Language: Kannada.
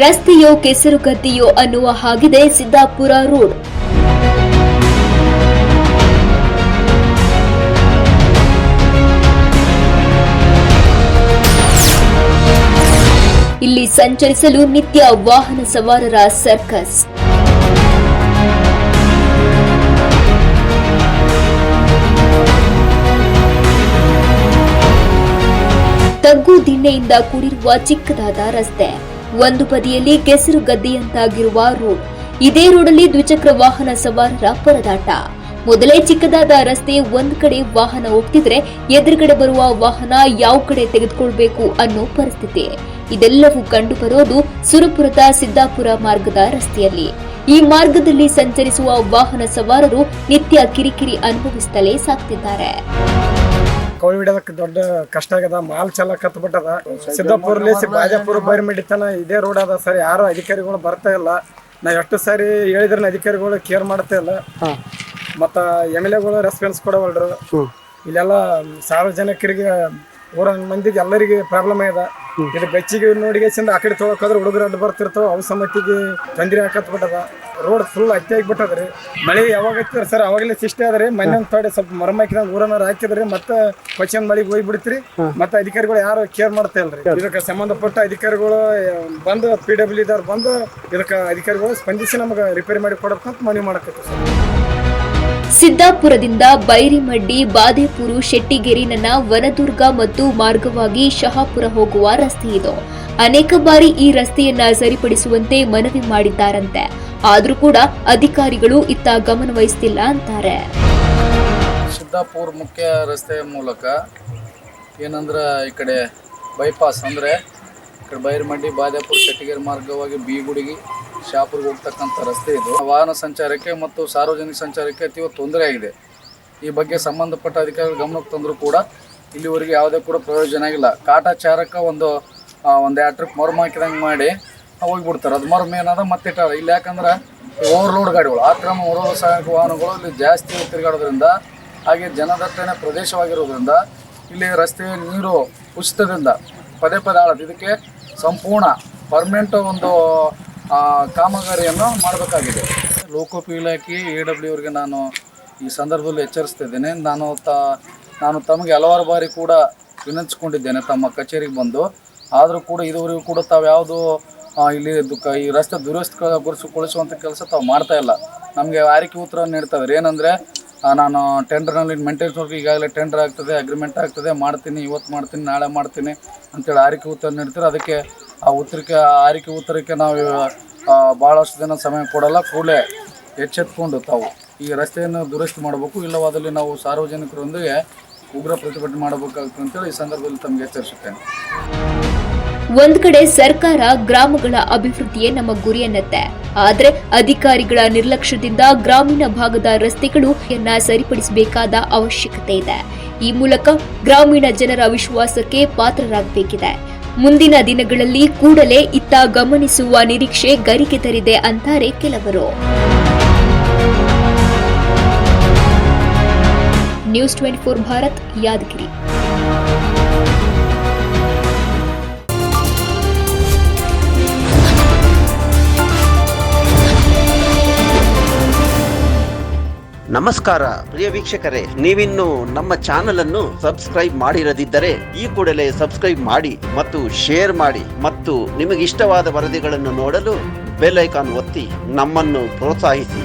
ರಸ್ತೆಯೋ ಕೆಸರುಗದ್ದೆಯೋ ಅನ್ನುವ ಹಾಗಿದೆ ಸಿದ್ದಾಪುರ ರೋಡ್. ಇಲ್ಲಿ ಸಂಚರಿಸಲು ನಿತ್ಯ ವಾಹನ ಸವಾರರ ಸರ್ಕಸ್. ತಗ್ಗು ದಿಣ್ಣೆಯಿಂದ ಕೂಡಿರುವ ಚಿಕ್ಕದಾದ ರಸ್ತೆ. ಒಂದು ಬದಿಯಲ್ಲಿ ಕೆಸರು ಗದ್ದೆಯಂತಾಗಿರುವ ರೋಡ್, ಇದೇ ರೋಡಲ್ಲಿ ದ್ವಿಚಕ್ರ ವಾಹನ ಸವಾರರ ಪರದಾಟ. ಮೊದಲೇ ಚಿಕ್ಕದಾದ ರಸ್ತೆ ಒಂದ್ ಕಡೆ ವಾಹನ ಹೋಗ್ತಿದ್ರೆ ಎದುರುಗಡೆ ಬರುವ ವಾಹನ ಯಾವ ಕಡೆ ತೆಗೆದುಕೊಳ್ಬೇಕು ಅನ್ನೋ ಪರಿಸ್ಥಿತಿ. ಇದೆಲ್ಲವೂ ಕಂಡು ಬರೋದು ಸುರಪುರದ ಸಿದ್ದಾಪುರ ಮಾರ್ಗದ ರಸ್ತೆಯಲ್ಲಿ. ಈ ಮಾರ್ಗದಲ್ಲಿ ಸಂಚರಿಸುವ ವಾಹನ ಸವಾರರು ನಿತ್ಯ ಕಿರಿಕಿರಿ ಅನುಭವಿಸುತ್ತಲೇ ಸಾಕ್ತಿದ್ದಾರೆ. ಕೌಳಿ ಹಿಡಿಯೋದಕ್ಕೆ ದೊಡ್ಡ ಕಷ್ಟ ಆಗ್ಯದ. ಮಾಲ್ ಚಲ ಕತ್ ಬಿಟ್ಟದ ಸಿದ್ದಾಪುರ್ಲಿ ಬಾಜಾಪುರ ಬೈರ್ಮಿಡಿ ತನ ಇದೇ ರೋಡ್ ಅದ ಸರ್. ಯಾರು ಅಧಿಕಾರಿಗಳು ಬರ್ತಾ ಇಲ್ಲ. ನಾ ಎಷ್ಟು ಸಾರಿ ಹೇಳಿದ್ರೆ ಅಧಿಕಾರಿಗಳು ಕೇರ್ ಮಾಡ್ತಾ ಇಲ್ಲ. ಮತ್ತ ಎಂ ಎಲ್ ಎಗಳು ರೆಸ್ಪಾನ್ಸ್ ಕೊಡವಲ್ರು. ಇಲ್ಲೆಲ್ಲ ಸಾರ್ವಜನಿಕರಿಗೆ ಊರ ಮಂದಿಗೆ ಎಲ್ಲರಿಗೆ ಪ್ರಾಬ್ಲಮ್ ಇದೆ ಇದು ಬೆಚ್ಚಿಗೆ ನೋಡಿಗೆಸಿಂದ ಆ ಕಡೆ ತೊಗೊಳಕ್ ಹೋದ್ರೆ ಹುಡುಗರು ಅಡ್ಡ ಬರ್ತಿರ್ತಾವ. ಅವು ಸಮತಿಗೆ ತೊಂದರೆ ಹಾಕತ್ ಬಿಟ್ಟದ ರೋಡ್ ಫುಲ್ ಅಕ್ಕಿ ಆಗಿಬಿಟ್ಟದ್ರಿ. ಮಳೆ ಯಾವಾಗ ಹತ್ತಿರ ಸರ್? ಅವಾಗಲೇ ಸಿಸ್ಟೆ ಅದ್ರಿ ಮನೆ ಒಂದ್ ತೋಡೆ ಸ್ವಲ್ಪ ಮರಮ ಹಾಕಿದಂಗೆ ಊರನ್ನ ಹಾಕಿದ್ರಿ. ಮತ್ತೆ ಕೊಚ್ಚಿನ ಮಳಿಗೆ ಹೋಗಿಬಿಡ್ತೀರಿ. ಮತ್ತೆ ಅಧಿಕಾರಿಗಳು ಯಾರು ಕೇರ್ ಮಾಡ್ತಾ ಇಲ್ರಿ. ಇದಕ್ಕೆ ಸಂಬಂಧಪಟ್ಟ ಅಧಿಕಾರಿಗಳು ಬಂದು ಪಿ ಡಬ್ಲ್ಯೂ ದವ್ರು ಬಂದು ಇದಕ್ಕೆ ಅಧಿಕಾರಿಗಳು ಸ್ಪಂದಿಸಿ ನಮಗೆ ರಿಪೇರಿ ಮಾಡಿ ಕೊಡಬೇಕಂತ ಮನವಿ ಮಾಡಕತ್ತೀವಿ ಸರ್. ಸಿದ್ದಾಪುರದಿಂದ ಬೈರಿಮಡ್ಡಿ ಬಾದೇಪುರು ಶೆಟ್ಟಿಗೇರಿ ನನ್ನ ವನದುರ್ಗ ಮತ್ತು ಮಾರ್ಗವಾಗಿ ಶಹಾಪುರ ಹೋಗುವ ರಸ್ತೆ ಇದು. ಅನೇಕ ಬಾರಿ ಈ ರಸ್ತೆಯನ್ನ ಸರಿಪಡಿಸುವಂತೆ ಮನವಿ ಮಾಡಿದ್ದಾರಂತೆ. ಆದ್ರೂ ಕೂಡ ಅಧಿಕಾರಿಗಳು ಇತ್ತ ಗಮನ ವಹಿಸ್ತಿಲ್ಲ ಅಂತಾರೆ. ಸಿದ್ದಾಪುರ್ ಮುಖ್ಯ ರಸ್ತೆ ಮೂಲಕ ಏನಂದ್ರೆ ಈ ಕಡೆ ಬೈಪಾಸ್ ಅಂದರೆ ಈ ಕಡೆ ಬೈರಮಡ್ಡಿ ಬಾದಾಪುರ ಮಾರ್ಗವಾಗಿ ಬೀಗುಡಿಗಿ, ಶಾಪುರ್ಗೆ ಹೋಗ್ತಕ್ಕಂಥ ರಸ್ತೆ ಇದು. ವಾಹನ ಸಂಚಾರಕ್ಕೆ ಮತ್ತು ಸಾರ್ವಜನಿಕ ಸಂಚಾರಕ್ಕೆ ಅತೀವ ತೊಂದರೆ ಆಗಿದೆ. ಈ ಬಗ್ಗೆ ಸಂಬಂಧಪಟ್ಟ ಅಧಿಕಾರಿಗಳು ಗಮನಕ್ಕೆ ತಂದರೂ ಕೂಡ ಇಲ್ಲಿವರೆಗೆ ಯಾವುದೇ ಕೂಡ ಪ್ರಯೋಜನ ಆಗಿಲ್ಲ. ಕಾಟಾಚಾರಕ ಒಂದು ಒಂದು ಎರಡು ಟ್ರಿಪ್ ಮಾಡಿ ಹೋಗ್ಬಿಡ್ತಾರೆ. ಅದು ಮರ್ಮ ಏನದ ಮತ್ತೆ ಇಟ್ಟಾರ. ಇಲ್ಲಿ ಯಾಕಂದ್ರೆ ಓವರ್ಲೋಡ್ ಗಾಡಿಗಳು ಆಕ್ರಮ ಹೊರ ಸಹಾಯಕ ವಾಹನಗಳು ಇಲ್ಲಿ ಜಾಸ್ತಿ ತಿರುಗಾಡೋದ್ರಿಂದ, ಹಾಗೆ ಜನದಟ್ಟಣೆ ಪ್ರದೇಶವಾಗಿರೋದ್ರಿಂದ, ಇಲ್ಲಿ ರಸ್ತೆ, ನೀರು ಉಚಿತದಿಂದ ಪದೇ ಪದೇ ಆಳದು. ಇದಕ್ಕೆ ಸಂಪೂರ್ಣ ಪರ್ಮನೆಂಟ್ ಒಂದು ಕಾಮಗಾರಿಯನ್ನು ಮಾಡಬೇಕಾಗಿದೆ. ಲೋಕೋಪಿ ಇಲಾಖೆ ಎ ಡಬ್ಲ್ಯೂ ಅವ್ರಿಗೆ ನಾನು ಈ ಸಂದರ್ಭದಲ್ಲಿ ಎಚ್ಚರಿಸ್ತಿದ್ದೇನೆ ನಾನು ತ, ನಾನು ತಮಗೆ ಹಲವಾರು ಬಾರಿ ಕೂಡ ವಿನಂತಿಸ್ಕೊಂಡಿದ್ದೇನೆ ತಮ್ಮ ಕಚೇರಿಗೆ ಬಂದು. ಆದರೂ ಕೂಡ ಇದುವರೆಗೂ ಕೂಡ ತಾವು ಯಾವುದು ಇಲ್ಲಿ ಈ ರಸ್ತೆ ದುರಸ್ತಿಗೊಳಿಸುವಂಥ ಕೆಲಸ ತಾವು ಮಾಡ್ತಾ ಇಲ್ಲ. ನಮಗೆ ಆರಿಕೆ ಉತ್ತರ ನೀಡ್ತಾ ಇದ್ದಾರೆ ಏನಂದರೆ ನಾನು ಟೆಂಡರ್ನಲ್ಲಿ ಮೇಂಟೆನೆನ್ಸ್ ವರ್ಕ್ ಈಗಾಗಲೇ ಟೆಂಡರ್ ಆಗ್ತದೆ ಅಗ್ರಿಮೆಂಟ್ ಆಗ್ತದೆ. ಮಾಡ್ತೀನಿ, ಇವತ್ತು ಮಾಡ್ತೀನಿ, ನಾಳೆ ಮಾಡ್ತೀನಿ ಅಂತೇಳಿ ಆರಿಕೆ ಉತ್ತರ ನೀಡ್ತಾರೆ. ಅದಕ್ಕೆ ಆ ಉತ್ತರಕ್ಕೆ ಆರಿಕೆ ಉತ್ತರಕ್ಕೆ ನಾವು ಭಾಳಷ್ಟು ದಿನ ಸಮಯ ಕೊಡಲ್ಲ. ಕೂಡಲೇ ಎಚ್ಚೆತ್ಕೊಂಡು ತಾವು ಈ ರಸ್ತೆಯನ್ನು ದುರಸ್ತಿ ಮಾಡಬೇಕು. ಇಲ್ಲವಾದಲ್ಲಿ ನಾವು ಸಾರ್ವಜನಿಕರೊಂದಿಗೆ ಉಗ್ರ ಪ್ರತಿಭಟನೆ ಮಾಡಬೇಕಾಗುತ್ತೆ ಅಂತೇಳಿ ಈ ಸಂದರ್ಭದಲ್ಲಿ ತಮಗೆ ಎಚ್ಚರಿಸುತ್ತೇನೆ. ಒಂದ್ ಕಡೆ ಸರ್ಕಾರ ಗ್ರಾಮಗಳ ಅಭಿವೃದ್ಧಿಯೇ ನಮ್ಮ ಗುರಿಯನ್ನತ್ತೆ. ಆದ್ರೆ ಅಧಿಕಾರಿಗಳ ನಿರ್ಲಕ್ಷ್ಯದಿಂದ ಗ್ರಾಮೀಣ ಭಾಗದ ರಸ್ತೆಗಳು ಯನ್ನ ಸರಿಪಡಿಸಬೇಕಾದ ಅವಶ್ಯಕತೆ ಇದೆ. ಈ ಮೂಲಕ ಗ್ರಾಮೀಣ ಜನರ ವಿಶ್ವಾಸಕ್ಕೆ ಪಾತ್ರರಾಗಬೇಕಿದೆ. ಮುಂದಿನ ದಿನಗಳಲ್ಲಿ ಕೂಡಲೇ ಇತ್ತ ಗಮನಿಸುವ ನಿರೀಕ್ಷೆ ಗರಿಗೆದರಿದೆ ಅಂತಾರೆ ಕೆಲವರು. News twenty four Bharat, Yadagiri. ನಮಸ್ಕಾರ ಪ್ರಿಯ ವೀಕ್ಷಕರೇ, ನೀವಿನ್ನು ನಮ್ಮ ಚಾನೆಲ್ ಅನ್ನು ಸಬ್ಸ್ಕ್ರೈಬ್ ಮಾಡಿರದಿದ್ದರೆ ಈ ಕೂಡಲೇ ಸಬ್ಸ್ಕ್ರೈಬ್ ಮಾಡಿ ಮತ್ತು ಶೇರ್ ಮಾಡಿ ಮತ್ತು ನಿಮಗಿಷ್ಟವಾದ ವರದಿಗಳನ್ನು ನೋಡಲು ಬೆಲ್ ಐಕಾನ್ ಒತ್ತಿ ನಮ್ಮನ್ನು ಪ್ರೋತ್ಸಾಹಿಸಿ.